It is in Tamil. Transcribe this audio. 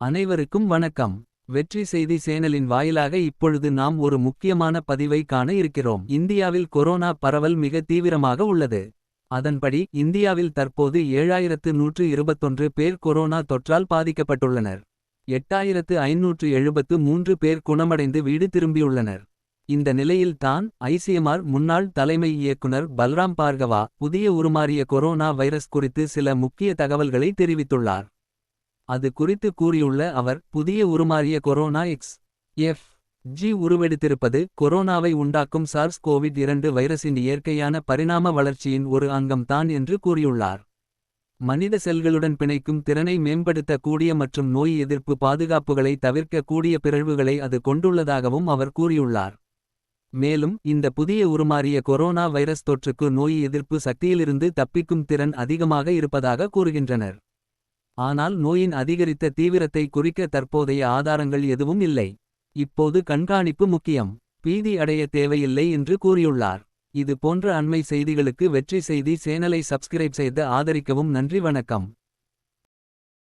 அனைவருக்கும் வணக்கம். வெற்றி செய்தி சேனலின் வாயிலாக இப்பொழுது நாம் ஒரு முக்கியமான பதிவை காண இருக்கிறோம். இந்தியாவில் கொரோனா பரவல் மிக தீவிரமாக உள்ளது. அதன்படி இந்தியாவில் தற்போது ஏழாயிரத்து நூற்று இருபத்தொன்று பேர் கொரோனா தொற்றால் பாதிக்கப்பட்டுள்ளனர். எட்டாயிரத்து ஐநூற்று எழுபத்து மூன்று பேர் குணமடைந்து வீடு திரும்பியுள்ளனர். இந்த நிலையில் தான் ஐசிஎம்ஆர் முன்னாள் தலைமை இயக்குனர் பல்ராம் பார்கவா புதிய உருமாறிய கொரோனா வைரஸ் குறித்து சில முக்கிய தகவல்களை தெரிவித்துள்ளார். அது குறித்து கூறியுள்ள அவர் புதிய உருமாறிய கொரோனா எக்ஸ் எஃப் ஜி உருவெடுத்திருப்பது கொரோனாவை உண்டாக்கும் சார்ஸ் கோவிட் இரண்டு வைரஸின் இயற்கையான பரிணாம வளர்ச்சியின் ஒரு அங்கம்தான் என்று கூறியுள்ளார். மனித செல்களுடன் பிணைக்கும் திறனை மேம்படுத்த கூடிய மற்றும் நோய் எதிர்ப்பு பாதுகாப்புகளை தவிர்க்க கூடிய பிறழ்வுகளை அது கொண்டுள்ளதாகவும் அவர் கூறியுள்ளார். மேலும் இந்த புதிய உருமாறிய கொரோனா வைரஸ் தொற்றுக்கு நோய் எதிர்ப்பு சக்தியிலிருந்து தப்பிக்கும் திறன் அதிகமாக இருப்பதாக கூறுகின்றனர். ஆனால் நோயின் அதிகரித்த தீவிரத்தை குறிக்க தற்போதைய ஆதாரங்கள் எதுவும் இல்லை. இப்போது கண்காணிப்பு முக்கியம். பீதி அடைய தேவையில்லை என்று கூறியுள்ளார். இது போன்ற அண்மை செய்திகளுக்கு வெற்றி செய்தி சேனலை சப்ஸ்கிரைப் செய்து ஆதரிக்கவும். நன்றி வணக்கம்.